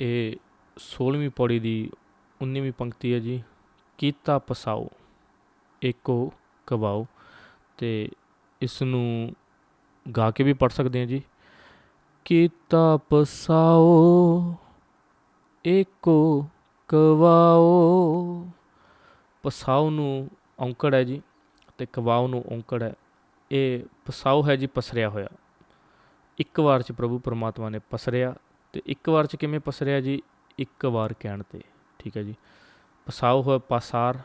ਇਹ 16ਵੀਂ ਪੌੜੀ ਦੀ 19ਵੀਂ ਪੰਕਤੀ ਹੈ ਜੀ। ਕੀਤਾ ਪਸਾਓ, ਏਕੋ ਕਵਾਓ। ਤੇ ਇਸ ਨੂੰ ਗਾ ਕੇ ਵੀ ਪੜ ਸਕਦੇ ਹਾਂ ਜੀ। ਕੀਤਾ ਪਸਾਓ, ਏਕੋ ਕਵਾਓ। ਪਸਾਓ ਨੂੰ ਔਂਕੜ ਹੈ ਜੀ ਤੇ ਕਵਾਓ ਨੂੰ ਔਂਕੜ ਹੈ। ਇਹ ਪਸਾਓ ਹੈ ਜੀ, ਪਸਰਿਆ ਹੋਇਆ। ਇੱਕ ਵਾਰ ਚ ਪ੍ਰਭੂ ਪਰਮਾਤਮਾ ਨੇ ਪਸਰਿਆ। ਤੇ ਇੱਕ ਵਾਰ ਚ ਕਿਵੇਂ ਪਸਰਿਆ ਜੀ? ਇੱਕ ਵਾਰ ਕਹਿਣ ਤੇ, ਠੀਕ ਹੈ ਜੀ। ਪਸਾਓ ਹੋਇਆ ਪਸਾਰ,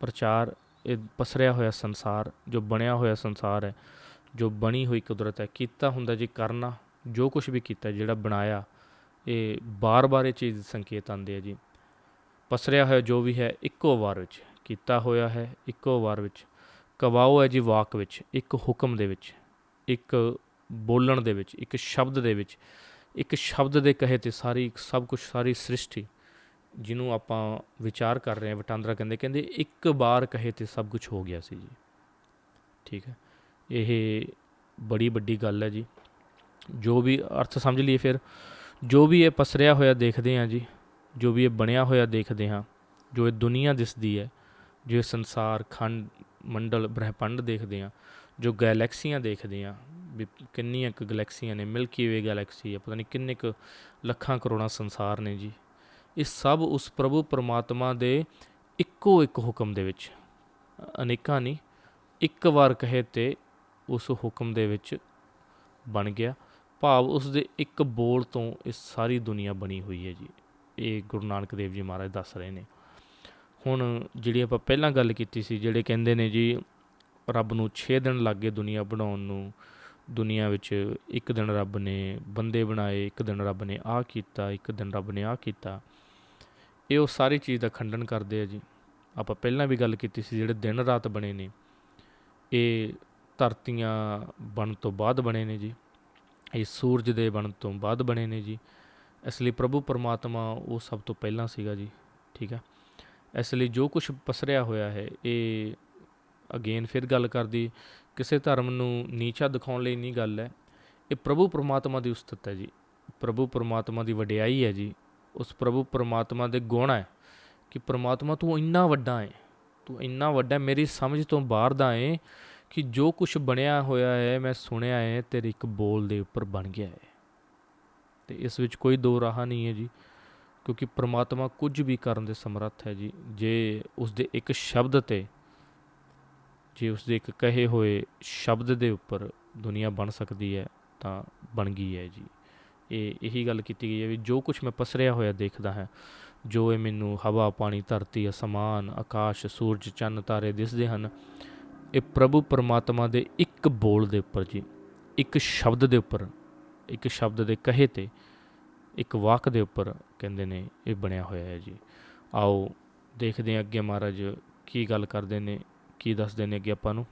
ਪ੍ਰਚਾਰ, ਇਹ ਪਸਰਿਆ ਹੋਇਆ ਸੰਸਾਰ, ਜੋ ਬਣਿਆ ਹੋਇਆ ਸੰਸਾਰ ਹੈ, ਜੋ ਬਣੀ ਹੋਈ ਕੁਦਰਤ ਹੈ, ਕੀਤਾ ਹੁੰਦਾ ਜੀ ਕਰਨਾ, ਜੋ ਕੁਝ ਵੀ ਕੀਤਾ, ਜਿਹੜਾ ਬਣਾਇਆ, ਇਹ ਬਾਰ-ਬਾਰ ਇਹ ਚੀਜ਼ ਸੰਕੇਤ ਆਉਂਦੇ ਆ ਜੀ। ਪਸਰਿਆ ਹੋਇਆ ਜੋ ਵੀ ਹੈ, ਇੱਕੋ ਵਾਰ ਵਿੱਚ, ਕੀਤਾ ਹੋਇਆ ਹੈ, ਇੱਕੋ ਵਾਰ ਵਿੱਚ। ਕਵਾਓ ਹੈ ਜੀ ਵਾਕ ਵਿੱਚ, ਇੱਕ ਹੁਕਮ ਦੇ ਵਿੱਚ, ਇੱਕ ਬੋਲਣ ਦੇ ਵਿੱਚ, ਇੱਕ ਸ਼ਬਦ ਦੇ ਵਿੱਚ ਇੱਕ ਸ਼ਬਦ ਦੇ ਕਹੇ ਤੇ ਸਾਰੀ, ਸਭ ਕੁਝ ਸਾਰੀ ਸ੍ਰਿਸ਼ਟੀ ਜਿਹਨੂੰ ਆਪਾਂ ਵਿਚਾਰ ਕਰ ਰਹੇ ਹਾਂ, ਵਟਾਂਦਰਾ ਕਹਿੰਦੇ ਕਹਿੰਦੇ ਇੱਕ ਵਾਰ ਕਹੇ ਤੇ ਸਭ ਕੁਝ ਹੋ ਗਿਆ ਸੀ ਜੀ। ਠੀਕ ਹੈ? ਇਹ ਬੜੀ ਵੱਡੀ ਗੱਲ ਹੈ ਜੀ। ਜੋ ਵੀ ਅਰਥ ਸਮਝ ਲਈਏ ਫਿਰ, ਜੋ ਵੀ ਇਹ ਪਸਰਿਆ ਹੋਇਆ ਦੇਖਦੇ ਹਾਂ ਜੀ, ਜੋ ਵੀ ਇਹ ਬਣਿਆ ਹੋਇਆ ਦੇਖਦੇ ਹਾਂ, ਜੋ ਇਹ ਦੁਨੀਆ ਦਿਸਦੀ ਹੈ, ਜੋ ਇਹ ਸੰਸਾਰ, ਖੰਡ, ਮੰਡਲ ਬ੍ਰਹਿਮੰਡ ਦੇਖਦੇ ਹਾਂ, ਜੋ ਗੈਲੈਕਸੀਆਂ ਦੇਖਦੇ ਹਾਂ ਵੀ ਕਿੰਨੀਆਂ ਕੁ ਗੈਲੈਕਸੀਆਂ ਨੇ, ਮਿਲਕੀ ਵੇ ਗੈਲੈਕਸੀ ਹੈ ਪਤਾ ਨਹੀਂ ਕਿੰਨੇ ਕੁ ਲੱਖਾਂ ਕਰੋੜਾਂ ਸੰਸਾਰ ਨੇ ਜੀ। ਇਹ ਸਭ ਉਸ ਪ੍ਰਭੂ ਪਰਮਾਤਮਾ ਦੇ ਇੱਕੋ ਇੱਕ ਹੁਕਮ ਦੇ ਵਿੱਚ, ਅਨੇਕਾਂ ਨਹੀਂ ਇੱਕ ਵਾਰ ਕਹੇ ਤੇ ਉਸ ਹੁਕਮ ਦੇ ਵਿੱਚ ਬਣ ਗਿਆ। ਭਾਵ ਉਸ ਦੇ ਇੱਕ ਬੋਲ ਤੋਂ ਇਹ ਸਾਰੀ ਦੁਨੀਆ ਬਣੀ ਹੋਈ ਹੈ ਜੀ। ਇਹ ਗੁਰੂ ਨਾਨਕ ਦੇਵ ਜੀ ਮਹਾਰਾਜ ਦੱਸ ਰਹੇ ਨੇ। ਹੁਣ ਜਿਹੜੀ ਆਪਾਂ ਪਹਿਲਾਂ ਗੱਲ ਕੀਤੀ ਸੀ, ਜਿਹੜੇ ਕਹਿੰਦੇ ਨੇ ਜੀ, ਰੱਬ ਨੂੰ 6 ਦਿਨ ਲੱਗੇ ਦੁਨੀਆ ਬਣਾਉਣ ਨੂੰ ਦੁਨੀਆ ਵਿੱਚ ਇੱਕ ਦਿਨ ਰੱਬ ਨੇ ਬੰਦੇ ਬਣਾਏ, ਇੱਕ ਦਿਨ ਰੱਬ ਨੇ ਆਹ ਕੀਤਾ, ਇੱਕ ਦਿਨ ਰੱਬ ਨੇ ਆਹ ਕੀਤਾ। ਇਹ ਉਹ ਸਾਰੀ ਚੀਜ਼ ਦਾ ਖੰਡਨ ਕਰਦੇ ਆ ਜੀ। ਆਪਾਂ ਪਹਿਲਾਂ ਵੀ ਗੱਲ ਕੀਤੀ ਸੀ, ਜਿਹੜੇ ਦਿਨ ਰਾਤ ਬਣੇ ਨੇ, ਇਹ ਧਰਤੀਆਂ ਬਣ ਤੋਂ ਬਾਅਦ ਬਣੇ ਨੇ ਜੀ। ਇਹ ਸੂਰਜ ਦੇ ਬਣ ਤੋਂ ਬਾਅਦ ਬਣੇ ਨੇ ਜੀ। ਇਸ ਲਈ ਪ੍ਰਭੂ ਪਰਮਾਤਮਾ ਉਹ ਸਭ ਤੋਂ ਪਹਿਲਾਂ ਸੀਗਾ ਜੀ, ਠੀਕ ਹੈ ਇਸ ਲਈ ਜੋ ਕੁਝ ਪਸਰਿਆ ਹੋਇਆ ਹੈ, ਇਹ ਅਗੇਨ ਫਿਰ ਗੱਲ ਕਰਦੀ ਕਿਸੇ ਧਰਮ ਨੂੰ ਨੀਚਾ ਦਿਖਾਉਣ ਲਈ ਨਹੀਂ ਗੱਲ ਹੈ। ਇਹ ਪ੍ਰਭੂ ਪਰਮਾਤਮਾ ਦੀ ਉਸਤਤ ਹੈ ਜੀ। ਪ੍ਰਭੂ ਪਰਮਾਤਮਾ ਦੀ ਵਡਿਆਈ ਹੈ ਜੀ। ਉਸ ਪ੍ਰਭੂ ਪਰਮਾਤਮਾ ਦੇ ਗੁਣ ਹੈ ਕਿ ਪਰਮਾਤਮਾ ਤੂੰ ਇੰਨਾ ਵੱਡਾ ਹੈ। ਤੂੰ ਇੰਨਾ ਵੱਡਾ ਮੇਰੀ ਸਮਝ ਤੋਂ ਬਾਹਰ ਦਾ ਹੈ ਕਿ ਜੋ ਕੁਝ ਬਣਿਆ ਹੋਇਆ ਹੈ, ਮੈਂ ਸੁਣਿਆ ਹੈ, ਤੇਰੇ ਇੱਕ ਬੋਲ ਦੇ ਉੱਪਰ ਬਣ ਗਿਆ ਹੈ। ਤੇ ਇਸ ਵਿੱਚ ਕੋਈ ਦੋ ਰਾਹ ਨਹੀਂ ਹੈ ਜੀ, ਕਿਉਂਕਿ ਪ੍ਰਮਾਤਮਾ ਕੁਝ ਵੀ ਕਰਨ ਦੇ ਸਮਰੱਥ ਹੈ ਜੀ। ਜੇ ਉਸ ਦੇ ਇੱਕ ਸ਼ਬਦ ਤੇ ਜੇ ਉਸ ਦੇ ਇੱਕ ਕਹੇ ਹੋਏ ਸ਼ਬਦ ਦੇ ਉੱਪਰ ਦੁਨੀਆ ਬਣ ਸਕਦੀ ਹੈ, ਤਾਂ ਬਣ ਗਈ ਹੈ ਜੀ। ਇਹ, ਇਹੀ ਗੱਲ ਕੀਤੀ ਗਈ ਹੈ ਵੀ ਜੋ ਕੁਝ ਮੈਂ ਪਸਰਿਆ ਹੋਇਆ ਦੇਖਦਾ ਹਾਂ, ਜੋ ਇਹ ਮੈਨੂੰ ਹਵਾ, ਪਾਣੀ, ਧਰਤੀ, ਅਸਮਾਨ, ਆਕਾਸ਼, ਸੂਰਜ, ਚੰਨ, ਤਾਰੇ ਦਿਸਦੇ ਹਨ, ਇਹ ਪ੍ਰਭੂ ਪਰਮਾਤਮਾ ਦੇ ਇੱਕ ਬੋਲ ਦੇ ਉੱਪਰ ਜੀ, ਇੱਕ ਸ਼ਬਦ ਦੇ ਉੱਪਰ, ਇੱਕ ਸ਼ਬਦ ਦੇ ਕਹੇ ਤੇ, ਇੱਕ ਵਾਕ ਦੇ ਉੱਪਰ ਕਹਿੰਦੇ ਨੇ ਇਹ ਬਣਿਆ ਹੋਇਆ ਹੈ ਜੀ। ਆਓ ਦੇਖਦੇ ਹਾਂ ਅੱਗੇ ਮਹਾਰਾਜ ਕੀ ਗੱਲ ਕਰਦੇ ਨੇ। ਕੀ ਦੱਸਦੇ ਨੇ ਅੱਗੇ ਆਪਾਂ ਨੂੰ?